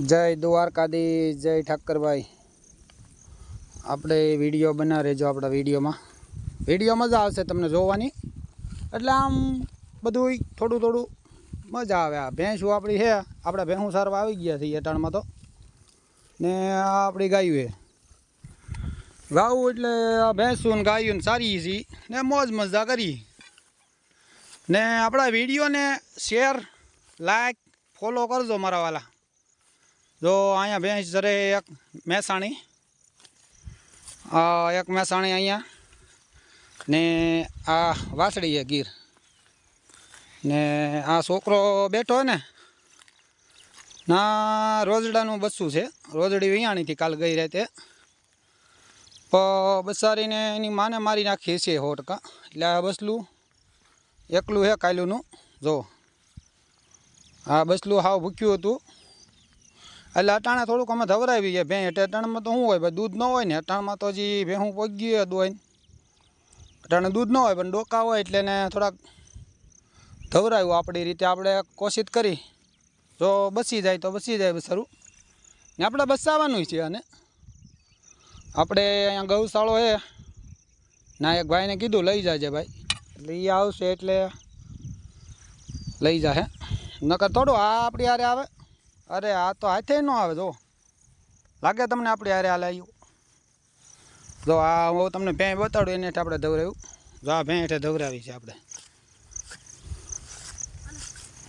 જય દ્વારકાધી જય ઠાકરભાઈ. આપણે વીડિયો બના રહેજો આપણા વિડીયોમાં. વીડિયો મજા આવશે તમને જોવાની. એટલે આમ બધું થોડું થોડું મજા આવે. આ ભેંસું આપણી છે. આપણા ભેંસું સારવા આવી ગયા છે એટાણમાં તો. ને આ આપણી ગાયું છે. ગાવું એટલે આ ભેંસું ને ગાયું ને સારી છે. ને મોજ મજા કરી. ને આપણા વિડીયોને શેર, લાઈક, ફોલો કરજો મારા વાલા. જો અહીંયા ભેંસ જરે એક મહેસાણી. એક મહેસાણી અહીંયા ને આ વાસળી છે ગીર. ને આ છોકરો બેઠો હે ને, ના રોજડાનું બસું છે. રોજડી વિયાણીથી કાલ ગઈ રાતે. તો બસારીને એની માને મારી નાખી છે સો ટકા એટલે આ બસલું એકલું છે કાયલુંનું. જો, આ બસલું હાવ ભૂક્યું હતું. એટલે અટાણે થોડુંક અમે ધવરાવી ગયા ભેં એટલે અટાણમાં તો શું હોય, ભાઈ, દૂધ ન હોય ને, અટાણમાં તો હજી ભેહું પગી ગયું હોય અટાણે દૂધ ન હોય, પણ ડોકા હોય એટલે એને થોડાક ધવરાયું આપણી રીતે. આપણે કોશિશ કરી. જો બસી જાય તો બસી જાય બસારું. ને આપણે બસાવવાનું છે અને આપણે અહીંયા ગૌશાળો હે ના એક ભાઈને કીધું, લઈ જાજે ભાઈ. એટલે એ આવશે એટલે લઈ જાહે નકર થોડું, આ આપણી આરે આવે. અરે, આ તો હાથે ન આવે, જો. લાગે તમને આપણે હારે હાલે આવ્યું જો, આ હું તમને ભેં બતાડું, એને આપણે ધવરાવ્યું જો, આ ભેં હેઠે ધવરાવી છે આપણે.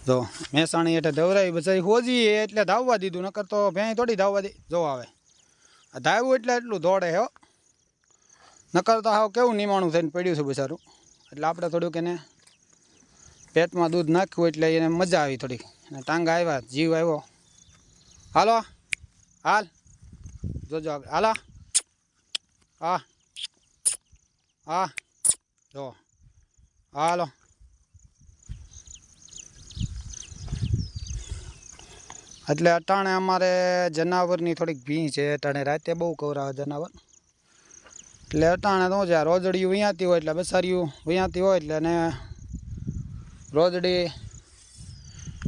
જો, મહેસાણી હેઠે ધવરાવી પછી હોજી એટલે ધાવવા દીધું, નકર તો ભેં થોડી ધાવવા દે. જો, આવે. ધાવ્યું એટલે એટલું દોડે, હો. નકર તો હાવ કેવું નિમાણું થઈને પડ્યું છે બિચારું. એટલે આપણે થોડુંક એને પેટમાં દૂધ નાખ્યું એટલે એને મજા આવી થોડીક. અને ટાંગા આવ્યા, જીવ આવ્યો. હાલો, હાલ. જોજો આગળ. હાલો. હા. હા. જો. હાલો. એટલે અટાણે અમારે જનાવરની થોડીક ભીં છે. અટાણે રાતે બહુ કવરાવે જનાવર. એટલે અટાણે શું છે આ રોજડીયું વિયાતી હોય એટલે બસારીયું વિયાતી હોય એટલે ને રોજડી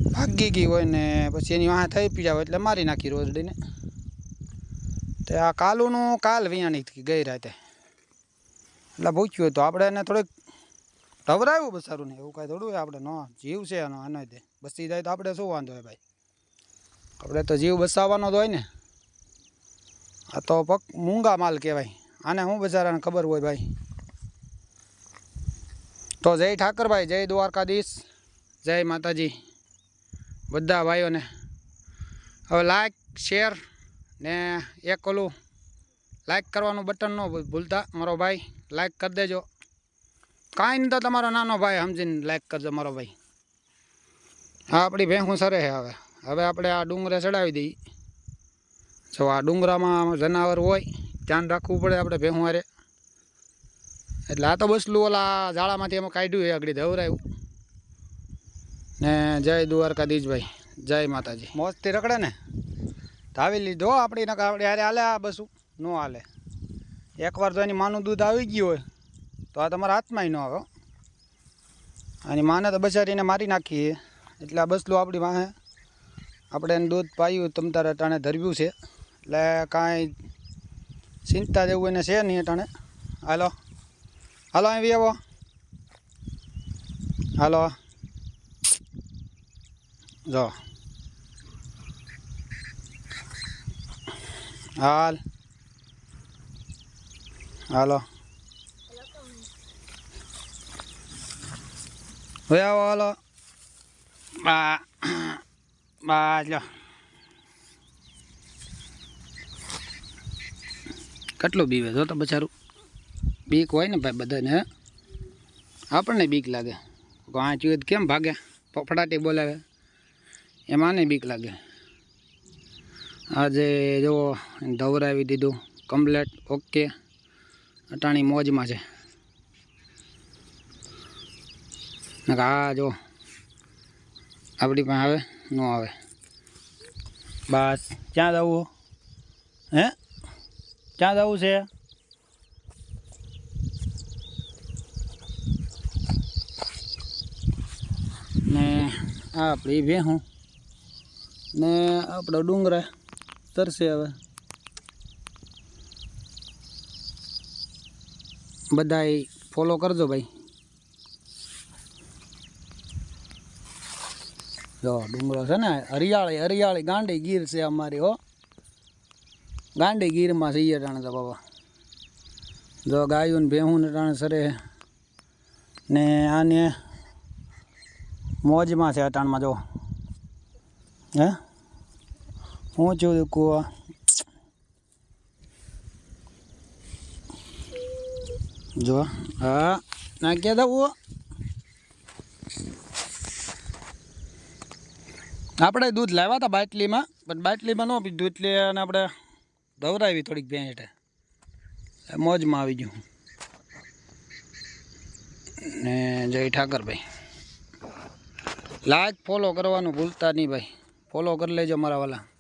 ભાગી ગઈ હોય ને પછી એની વાહ થઈ પીડા હોય એટલે મારી નાખી રોજડીને. તે આ કાલુનું કાલ વિયાણી ગઈ રાતે. એટલે ભૂખ્યું હતું આપણે એને થોડીક ઢવરાયું બસારું ને એવું કાંઈ થોડું આપણે. નો, જીવ છે એનો આનો તે. બસી જાય તો આપણે શું વાંધો હોય ભાઈ? આપણે તો જીવ બસાવવાનો જ હોય ને. આ તો પક મૂંગા માલ કહેવાય. આને હું બજારાને ખબર હોય ભાઈ? તો જય ઠાકરભાઈ, જય દ્વારકાધીશ, જય માતાજી. બધા ભાઈઓને. હવે લાઈક શેર ને એક ઓલું લાઈક કરવાનું બટન ન ભૂલતા. મારો ભાઈ લાઈક કરી દેજો. કાંઈ નહીં તો તમારો નાનો ભાઈ સમજીને લાઈક કરજો, મારો ભાઈ. હા આપણી ભેંસું સરે છે હવે. હવે આપણે આ ડુંગરે ચડાવી દઈએ. જો આ ડુંગરામાં જનાવર હોય, ધ્યાન રાખવું પડે આપણે ભેહું હારે. એટલે આ તો બસલું ઓલા ઝાડામાંથી એમાં કાઢ્યું એ આગળ, ધવરાયું. ને જય દ્વારકાધીશભાઈ જય માતાજી. મોજથી રખડે ને? ધાવી લીધો આપણી નકા આપણે હારે હાલે આ બસું. ન હાલે. એકવાર તો એની માનું દૂધ આવી ગયું હોય, તો આ તમારા હાથમાંય ન આવે એની માને તો બચારીને મારી નાખીએ. એટલે આ બસલું આપણી વાહે. આપણે એને દૂધ પાયું, તમ તારે અટાણે ધરવ્યું છે. એટલે કાંઈ ચિંતા જેવું એને છે નહીં અટાણે. હાલો. હાલો, અહીં આવો હાલો. જો. હાલ. હાલો. હવે આવો, હાલો. બા. બા લો કેટલું બીવે જો તો બચારું? બીક હોય ને ભાઈ બધાને? આપણને બીક લાગે. વાંચ્યું કેમ ભાગે? ફફડાટી બોલાવે. એમાં નહીં બીક લાગે. આજે જો ધવરાવી દીધું કમ્પ્લેટ ઓકે અટાણી મોજમાં છે. આ જો આપણી પાસે આવે, ન આવે. બસ, ક્યાં જવું? હે? ક્યાં જવું છે? ને આપણી ભેહું. ને આપણો ડુંગરા તરશે હવે. બધાય ફોલો કરજો ભાઈ. જો, ડુંગરો છે ને, હરિયાળી હરિયાળી ગાંડી ગીર છે અમારી, હો. ગાંડી ગીરમાં છે ટાણે તો બાબા. જો ગાયું ભેહું ને ટાણે સરે. ને આને મોજમાં છે અટાણમાં, જો. હે? હું છું કુવા જો, હા નાખ્યા દઉં આપણે દૂધ લાવ્યા હતા બાટલીમાં, પણ બાટલીમાં ન પીધું એટલે અને આપણે ધવરાવી થોડીક ભેંસ એટલે મોજમાં આવી ગયું. ને જય ઠાકરભાઈ. લાઈક ફોલો કરવાનું ભૂલતા નહીં ભાઈ. ફોલો કરી લેજો મારા વાલા.